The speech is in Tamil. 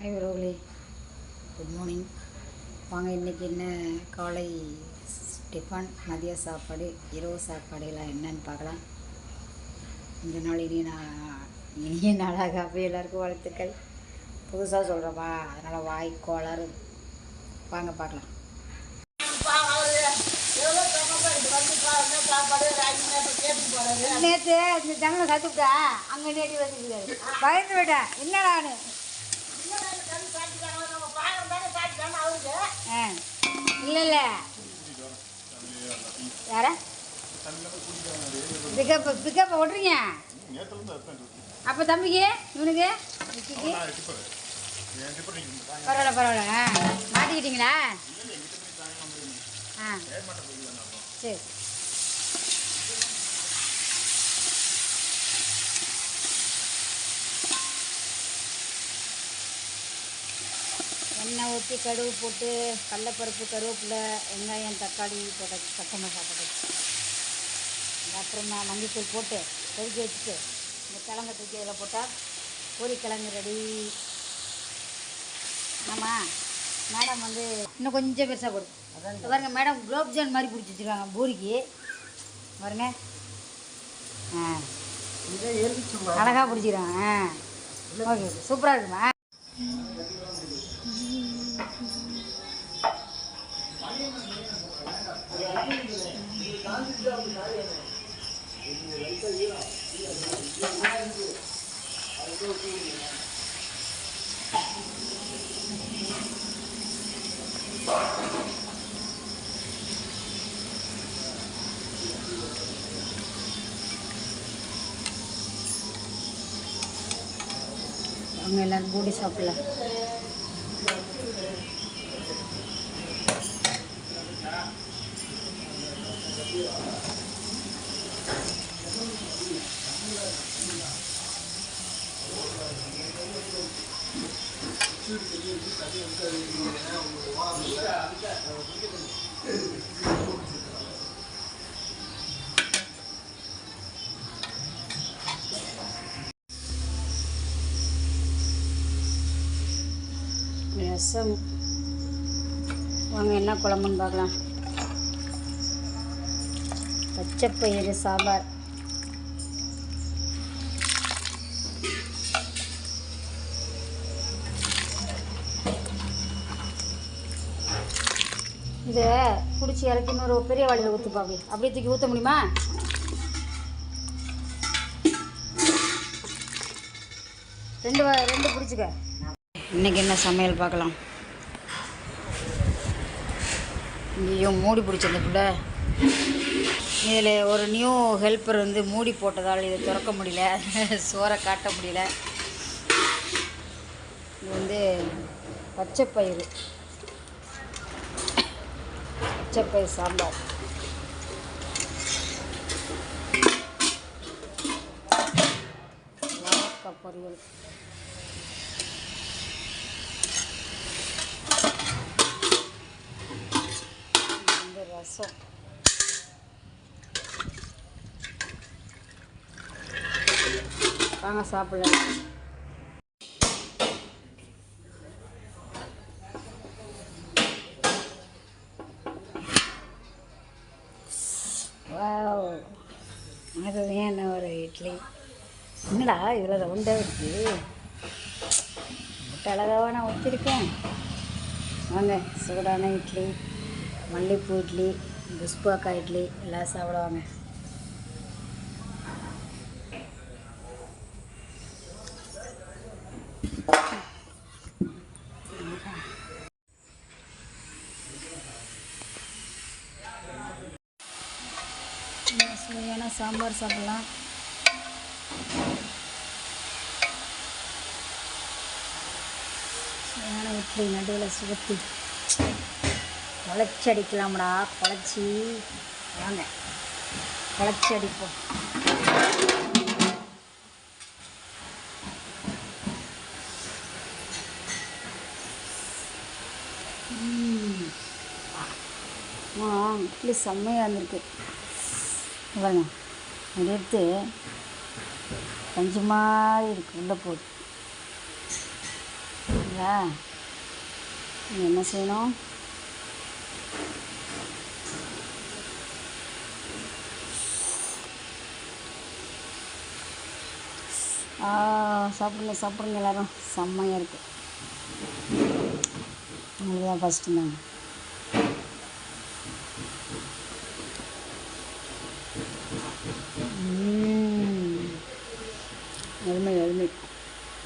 ஹாய் உறவுகளே குட் மார்னிங் வாங்க இன்றைக்கி என்ன காலை டிஃபன் மதிய சாப்பாடு இரவு சாப்பாடு எல்லாம் என்னன்னு பார்க்கலாம். இந்த நாள் இனி நான் இனிய நாளாக அப்போ எல்லாருக்கும் வாழ்த்துக்கள். புதுசாக சொல்கிறப்பா அதனால் வாய் கோளாறு. வாங்க பார்க்கலாம். நேற்று இந்த ஜன்னலை கற்றுக்கிட்டா அங்கே நேடி வந்துருக்காரு பயந்து விட்டேன் என்னடான்னு இல்லை இல்லை யார? பிக்கப் பிக்கப் ஓட்டுறீங்க? அப்போ தம்பிக்கு இவனுக்கு? பரவாயில்ல பரவாயில்ல. ஆ மாட்டிக்கிட்டீங்களா? ஆ. சரி. எண்ணெய் ஊற்றி கடுகு போட்டு கடலப்பருப்பு கருவேப்பிலை வெங்காயம் தக்காளி போட்ட பச்சை சாப்பாடு அப்புறமா மஞ்சத்தூள் போட்டு கொதிக்க வச்சுட்டு இந்த கிழங்கு தூக்கி அதில் போட்டால் பொரிக்கிழங்கு ரெடி ஆமாம் மேடம் வந்து இன்னும் கொஞ்சம் பெருசாக இங்க பாருங்க மேடம் குலோப் ஜான் மாதிரி பிடிச்சி வச்சுருக்காங்க பூரிக்கு. பாருங்க. ஆ. அழகாக பிடிச்சிருக்காங்க. ஆ. ஓகே சூப்பராக இருக்குமா? அவங்க எல்லோரும் பூடி சாப்பிடலாம் ரசம் வாங்க என்ன குழம்புன்னு பார்க்கலாம். பச்சைப்பயிறு சாம்பார். இதை பிடிச்சி இறக்கி இன்னொரு பெரிய வாளியில் ஊற்றுப்பா அப்படி அப்படியே தூக்கி ஊற்ற முடியுமா? ரெண்டு வா- ரெண்டு பிடிச்சிக்க. இன்னைக்கு என்ன சமையல் பார்க்கலாம்? ஐயோ மூடி பிடிச்சிருந்த பிள்ளை. இதில் ஒரு நியூ ஹெல்ப்பர் வந்து மூடி போட்டதால் இதை திறக்க முடியல. சோறை காட்ட முடியல. இது வந்து பச்சைப்பயிறு. பச்சைப்பயிர் சாம்பார். வாழைக்காய் பொரியல். இந்த வந்து ரசம். வாங்க சாப்பிடலாம். என்னடா இதில் ரவுண்டாக இருக்கு? அழகாக நான் வச்சுருக்கேன். வாங்க சூடான இட்லி மல்லிப்பூ இட்லி புஷ்பாக்கா இட்லி எல்லாம் சாப்பிடுவாங்க. சுவையான சாம்பார் சாப்பிடலாம். சுவையான இப்படி நடுவில் சுகத்தி குழச்சி அடிக்கலாம்டா குழச்சி வாங்க குழச்சி அடிப்போம் இட்லி செம்மையாக இருந்திருக்கு. பாருங்க அதை எடுத்து பஞ்சு மாதிரி இருக்குது உள்ளே போகுது என்ன செய்யணும்? ஆ சாப்பிடுங்க சாப்பிடுங்க எல்லாரும். செம்மையாக இருக்குது உங்களுக்கு தான் ஃபஸ்ட்டு தாங்க எருமை எருமை